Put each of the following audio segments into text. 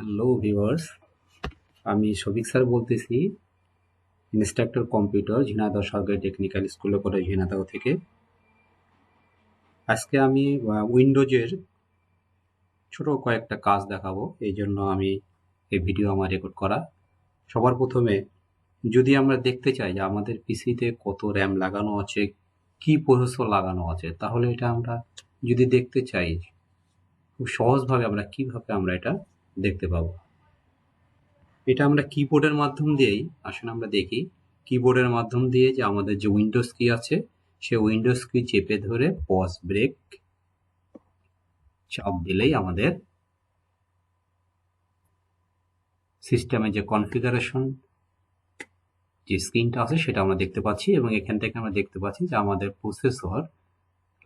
Hello viewers আমি Shafiq sir বলতেছি instructor computer Jhenaidah সরকারি টেকনিক্যাল স্কুল কলেজ ঝিনাইদহ থেকে। আজকে আমি উইন্ডোজের ছোট কয়েকটা কাজ দেখাবো, এই জন্য আমি এই ভিডিও আমার রেকর্ড করা। সবার প্রথমে, যদি আমরা দেখতে চাই যে আমাদের পিসিতে কত র্যাম লাগানো আছে, কি প্রসেসর লাগানো আছে, তাহলে এটা আমরা যদি দেখতে চাই, খুব সহজভাবে আমরা কীভাবে আমরা এটা দেখতে পাবো। এটা আমরা কিবোর্ডের মাধ্যম দিয়েই আসলে আমরা দেখি কিবোর্ডের মাধ্যম দিয়ে যে আমাদের যে উইন্ডোজ কি আছে, সে উইন্ডোজ কি চেপে ধরে পজ ব্রেক চাপ দিলেই আমাদের সিস্টেমে যে কনফিগারেশন যে স্ক্রিনটা আছে, সেটা আমরা দেখতে পাচ্ছি এবং এখান থেকে আমরা দেখতে পাচ্ছি যে আমাদের প্রসেসর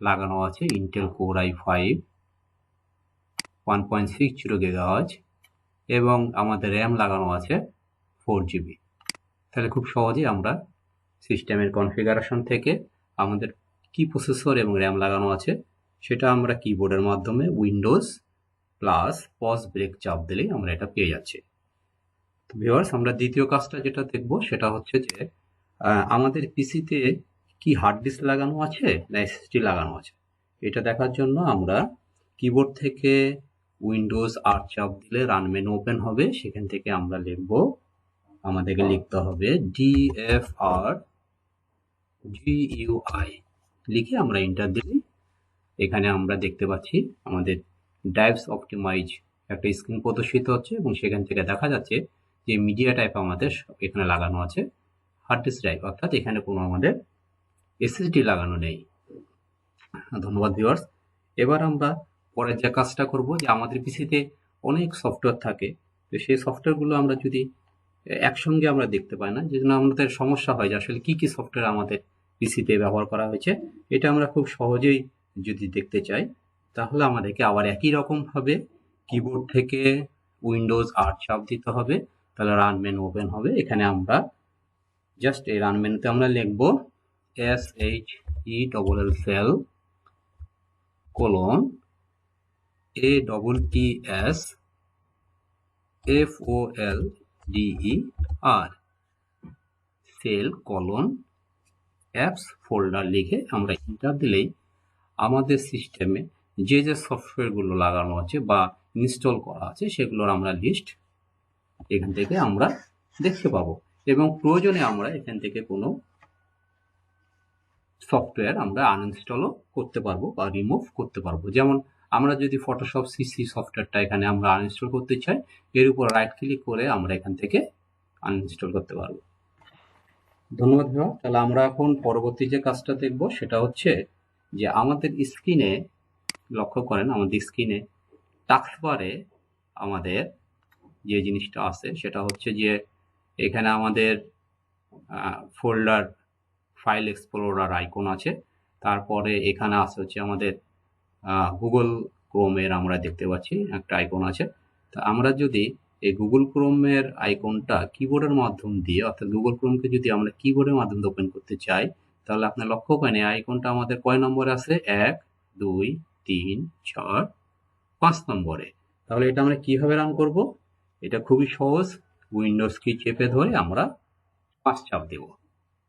লাগানো আছে Intel core I five one point six zero গিগাহাজ এবং আমাদের র্যাম লাগানো আছে ফোর জিবি তাহলে খুব সহজেই আমরা সিস্টেমের কনফিগারেশন থেকে আমাদের কি প্রসেসর এবং র্যাম লাগানো আছে, সেটা আমরা কিবোর্ডের মাধ্যমে উইন্ডোজ প্লাস পজ ব্রেক চাপ দিলেই আমরা এটা পেয়ে যাচ্ছি। তো ভিওয়ার্স আমরা দ্বিতীয় কাজটা যেটা দেখব, সেটা হচ্ছে যে আমাদের পিসিতে কি হার্ড ডিস্ক লাগানো আছে না এসএসডি লাগানো আছে? এটা দেখার জন্য আমরা কিবোর্ড থেকে উইন্ডোজ আর চাপ দিলে রান মেনু ওপেন হবে সেখান থেকে আমরা লিখব আমাদেরকে লিখতে হবে ডিএফআর জিইউআই লিখে আমরা এন্টার দিই। এখানে আমরা দেখতে পাচ্ছি আমাদের ডাইভস অপটিমাইজ একটা স্ক্রিন প্রদর্শিত হচ্ছে এবং সেখান থেকে দেখা যাচ্ছে যে মিডিয়া টাইপ আমাদের এখানে লাগানো আছে হার্ড ডিস্ক ড্রাইভ অর্থাৎ এখানে কোনো আমাদের এসএসডি লাগানো নেই। ধন্যবাদ ভিউয়ার্স এবার আমরা পরের যে কাজটা করব যে আমাদের পিসিতে অনেক সফটওয়্যার থাকে, তো সেই সফটওয়্যারগুলো আমরা যদি একসঙ্গে আমরা দেখতে পাই না, যে জন্য আমাদের সমস্যা হয় যে আসলে কী কী সফটওয়্যার আমাদের পিসিতে ব্যবহার করা হয়েছে, এটা আমরা খুব সহজেই যদি দেখতে চাই, তাহলে আমাদেরকে আবার একই রকমভাবে কিবোর্ড থেকে উইন্ডোজ আট চাপ দিতে হবে, তাহলে রান মেনু ওপেন হবে। এখানে আমরা জাস্ট এই রান মেনুতে আমরা লিখব S H E double L cell colon A double T S F O L D E R cell colon apps folder লিখে আমরা ইন্টার দিলেই আমাদের সিস্টেমে যে যে সফটওয়্যারগুলো লাগানো আছে বা ইনস্টল করা আছে সেগুলোর আমরা লিস্ট এখান থেকে আমরা দেখতে পাবো এবং প্রয়োজনে আমরা এখান থেকে কোনো সফটওয়্যার আমরা আনইনস্টলও করতে পারব বা রিমুভ করতে পারব। যেমন আমরা যদি ফটোশপ সিসি সফটওয়্যারটা এখানে আমরা আনইনস্টল করতে চাই, এর উপর রাইট ক্লিক করে আমরা এখান থেকে আনইনস্টল করতে পারব। ধন্যবাদ ভাইয়া। তাহলে আমরা এখন পরবর্তী যে কাজটা দেখব, সেটা হচ্ছে যে আমাদের স্ক্রিনে লক্ষ্য করেন আমাদের স্ক্রিনে টাক্সবারে আমাদের যে জিনিসটা আছে, সেটা হচ্ছে যে এখানে আমাদের ফোল্ডার ফাইল এক্সপ্লোরার আইকন আছে। তারপরে এখানে আছে হচ্ছে আমাদের গুগল ক্রোমের আমরা দেখতে পাচ্ছি, একটা আইকন আছে। তা আমরা যদি এই গুগল ক্রোমের আইকনটা কিবোর্ডের মাধ্যম দিয়ে, অর্থাৎ গুগল ক্রোমকে যদি আমরা কিবোর্ডের মাধ্যমে ওপেন করতে চাই, তাহলে আপনার লক্ষ্য করেন এই আইকনটা আমাদের কয় নম্বরে আছে? এক, দুই, তিন, চার, পাঁচ নম্বরে। তাহলে এটা আমরা কীভাবে রান করব? এটা খুবই সহজ উইন্ডোজ কি চেপে ধরে আমরা পাঁচ চাপ দেব।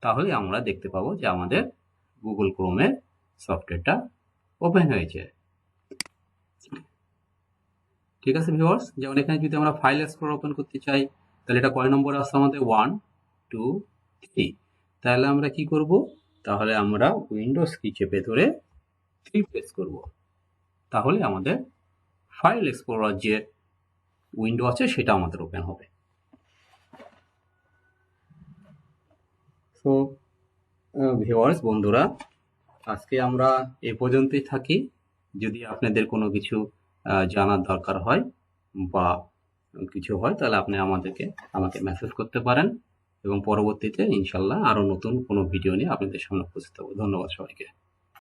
তাহলে আমরা দেখতে পাবো যে আমাদের গুগল ক্রোমের সফটওয়্যারটা ওপেন হয়েছে। ঠিক আছে ভিউয়ার্স যেমন এখানে যদি আমরা ফাইল এক্সপ্লোর ওপেন করতে চাই, তাহলে এটা কয় নম্বর আসছে আমাদের? ওয়ান টু থ্রি তাহলে আমরা কি করব? তাহলে আমরা উইন্ডোজ কি চেপে ধরে থ্রি প্রেস করব। তাহলে আমাদের ফাইল এক্সপ্লোরার যে উইন্ডো আছে, সেটা আমাদের ওপেন হবে। সো ভিউয়ার্স বন্ধুরা আজকে আমরা এ পর্যন্তই থাকি। যদি আপনাদের কোনো কিছু জানার দরকার হয় বা কিছু হয়, তাহলে আপনি আমাদেরকে, আমাকে মেসেজ করতে পারেন এবং পরবর্তীতে ইনশাল্লাহ আরও নতুন কোনো ভিডিও নিয়ে আপনাদের সামনে উপস্থিত হব। ধন্যবাদ সবাইকে।